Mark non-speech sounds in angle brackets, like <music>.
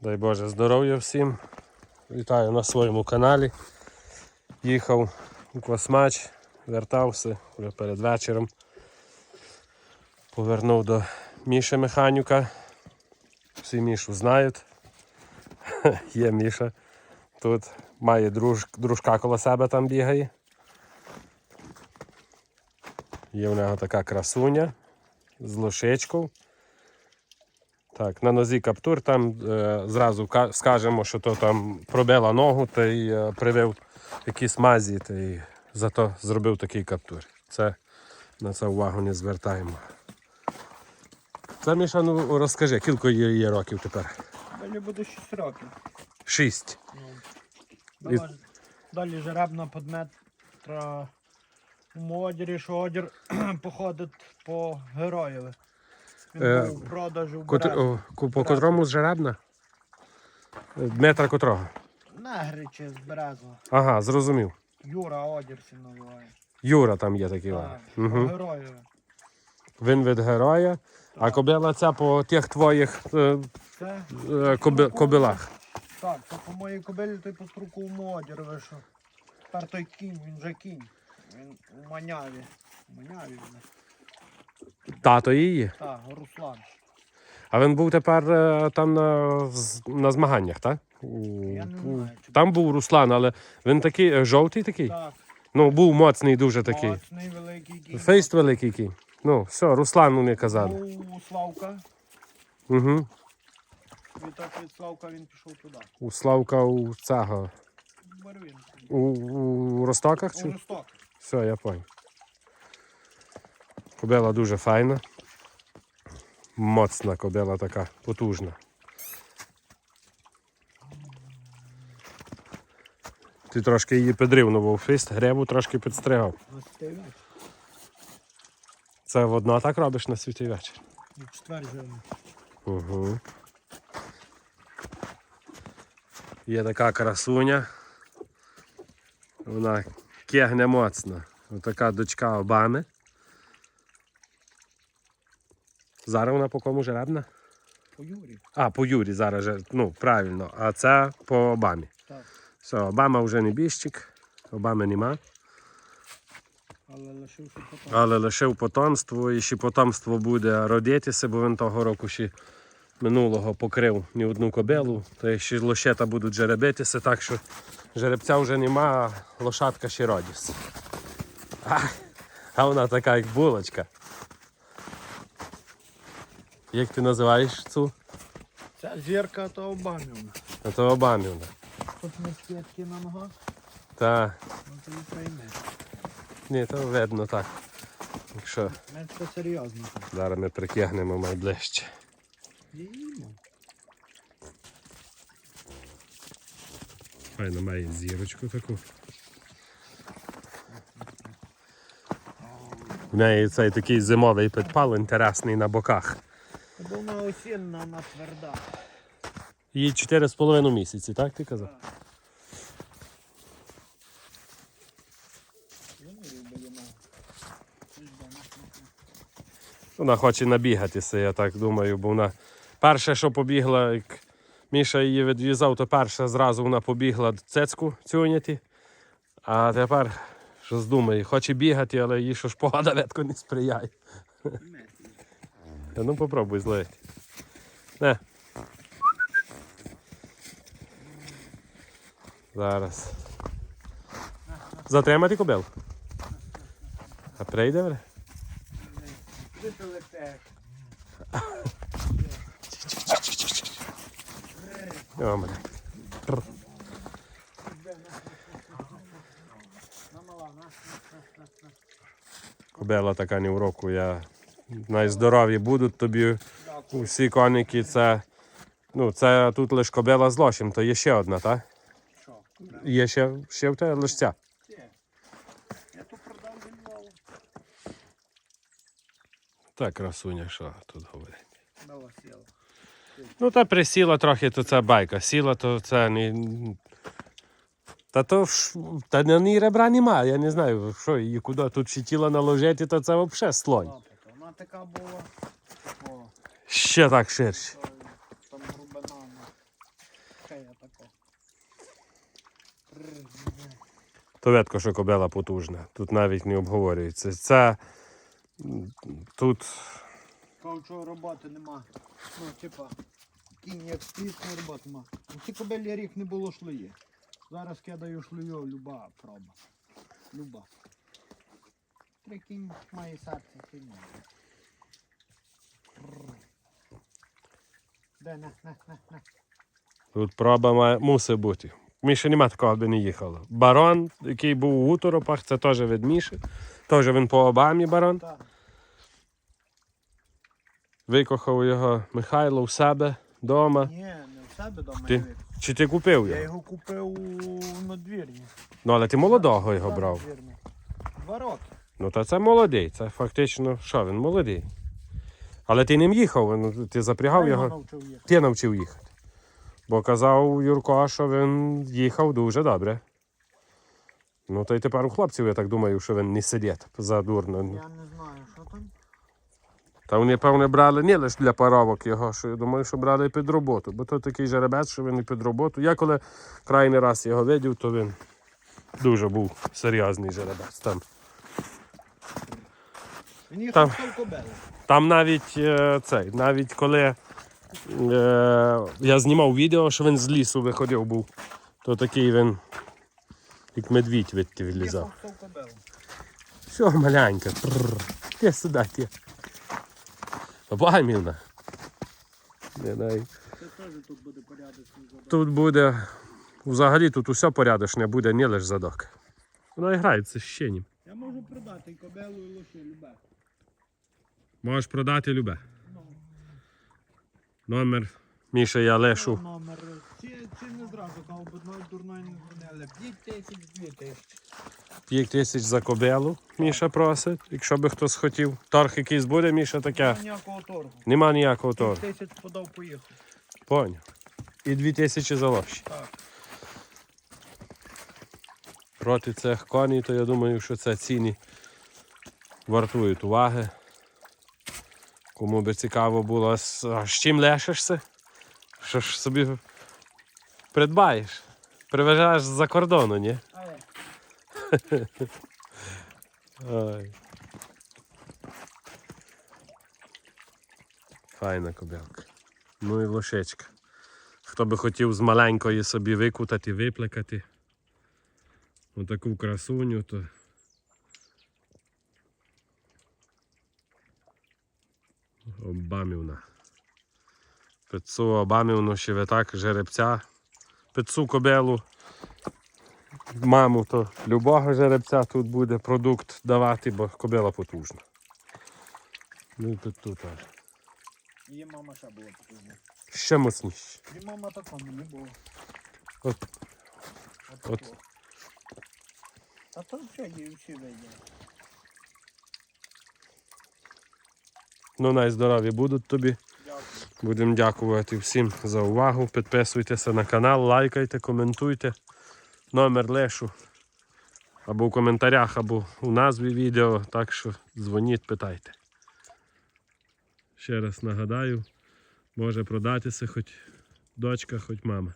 Дай Боже здоров'я всім. Вітаю на своєму каналі. Їхав у Космач, вертався вже перед вечором. Повернув до Міші механіка. Всі Мішу знають. <laughs> Є Міша. Тут має друж, дружка коло себе там бігає. Є в нього така красуня з лошичкою. Так, на нозі каптур, там е, зразу скажемо, що то там пробила ногу та й е, привив якісь мазі, та й зато зробив такий каптур. Це на це увагу не звертаємо. Це Міша, ну розкажи, кілько є, є років тепер? Далі буде 6 років. Шість. Ну, далі, далі жеребна подметра у модірі, що одір <clears throat> походить по героєві. Е, був продажу в Кот, Березі. о, ку- по котрому з жеребна? Дмитра котрого? Негричі з Березова. Ага, зрозумів. Юра Одір всі називає. Юра там є такий. Так. Угу. Він від героя, а кобила ця по тих твоїх е, Це, е, коби, кобилах. так, це по моїй кобилі той по струку у модір вийшов. Тепер той кінь, він вже кінь. Він у маняві. У маняві він. Тато її. Так, Руслан. А він був тепер е, там на, на змаганнях, так? Я не знаю, Там був Руслан, але він такий е, жовтий такий. Так, Ну, був моцний дуже такий. моцний великий кінь. Фейст великий кінь. Ну, все, Руслан вони казали. У Славка. Угу. Відтак від Славка він пішов туди. У Славка у цього. У, у Ростоках У чи? Росток. Все, я понял. Кобила дуже файна. Моцна кобила така, потужна. Ти трошки її підрівнував фіст, гребу трошки підстригав. Це водно так робиш на святий вечір. В. Угу. Є така красуня. Вона кегне моцно. Отака дочка Обами. Зараз вона по кому жеребна? По Юрі. А, по Юрі зараз же, ну, правильно, а це по Обамі. Так. Все, Обама вже не біжчик, Обами нема, Але лишився потім. але лишив потомство і ще потомство буде родитися, бо він того року ще минулого покрив ні одну кобилу, то ще лошета будуть жеребитися, так що жеребця вже нема, а лошадка ще родиться. А, а вона така, як булочка. Як ти називаєш цю? Ця зірка то обамівна. А то Обамівна. Тут не сітки на ногах, Та, ну то і прийме. ні, то видно так. Якщо це серйозно. зараз ми притягнемо найближче. Їмо. Файно має зірочку таку. В неї цей такий зимовий підпал інтересний на боках. Це осінна, на тверда. Їй 4,5 місяці, так ти казав? Не йому. Вона хоче набігатися, я так думаю, бо вона перше, що побігла, як Міша її відв'язав, то перше зразу вона побігла цецьку цюняти. А тепер що здумає, хоче бігати, але їй що ж погода ветко не сприяє. Та ну попробуй злити. Не. Зараз. Затримати кобил. А прийде вже? Трр. Кобила така не в року. Я найздорові будуть тобі. Усі коники це. Ну, це тут лише кобила з лошем, то є ще одна, так? Є ще, ще в тебе лише ця. Я то продав зі Так, красуня, що тут говорить. Ну, та присіла трохи, то це байка. Сіла, то це не. Та то ж, та на ній ребра немає, я не знаю, що її куди тут ще тіло наложити, то це взагалі слонь. Вона така була. О, Ще так ширше. Е, там грубина. ну, Хея така. То ветко, що кобела потужна. Тут навіть не обговорюється. Це тут Кавчого роботи нема. Ну, типа, кінь як стоїть, не ну, роботи нема. Ці кобелі рік не було шлюї. Зараз кидаю шлюю, люба проба. Люба. Три кінь має серце, має. Де, на, на, на, на. Тут проба має, мусить бути. Міша нема такого, аби не їхало. Барон, який був у Уторопах, це теж від Міші. Теж він по Обамі барон. Так. Викохав його Михайло у себе вдома. Ні, не в себе дома. Ти? я Чи ти купив Я його? його купив у надвірні. Ну, але ти молодого його брав. Два роки. Ну, то це молодий. Це фактично, що він молодий. Але ти ним їхав, ти запрягав Я його. навчив. Ти навчив їхати. Бо казав Юрко, що він їхав дуже добре. Ну, то й тепер у хлопців, я так думаю, що він не сидить задурно. Я не знаю, що там. Та вони, певне, брали не лише для паровок його, що я думаю, що брали і під роботу. Бо то такий жеребець, що він і під роботу. Я коли крайний раз його видів, то він дуже був серйозний жеребець. Там, Він їхав Там. там навіть е, цей, навіть коли е, я знімав відео, що він з лісу виходив був, то такий він, як медвідь відти відлізав. Все, маленька. Ти сюди, ти. Обамівна. Не дай. Тут буде порядочний задок. Тут буде, взагалі тут усе порядочне буде, не лише задок. Воно і грається з щенім. Я можу продати і кобелу, і лоші, любе. Можеш продати любе. Номер Міша я лишу. номер. Чи, чи не зразу, кав одної дурної не дзвонили. 5 тисяч, 2 тисячі. 5 тисяч за кобелу, Міша просить, якщо би хтось хотів. Торг якийсь буде, Міша таке. Нема ніякого торгу. Нема ніякого 5 тисяч подав, поїхав. Поняв. І 2 тисячі за лощі. Так. Проти цих коней, то я думаю, що це ціни вартують уваги. Кому би цікаво було, а з чим лешишся? Що ж собі придбаєш? Привезеш з-за кордону, ні? Ой. Файна кобилка. Ну і лошечка. Хто би хотів з маленької собі викутати, виплекати. Отаку красуню, то. Обамівна. Пиццу обамівну ще витак, жеребця. Пиццу кобилу. Маму, то любого жеребця тут буде продукт давати, бо кобила потужна. Ну і тут тут аж. Її мама ще була потужна. Ще моцніше. Її мама такому не було. От. От. От. А то що її всі. Ну, найздорові будуть тобі. Дякую. Будемо дякувати всім за увагу. Підписуйтеся на канал, лайкайте, коментуйте. Номер лишу або в коментарях, або у назві відео. Так що дзвоніть, питайте. Ще раз нагадаю, може продатися хоч дочка, хоч мама.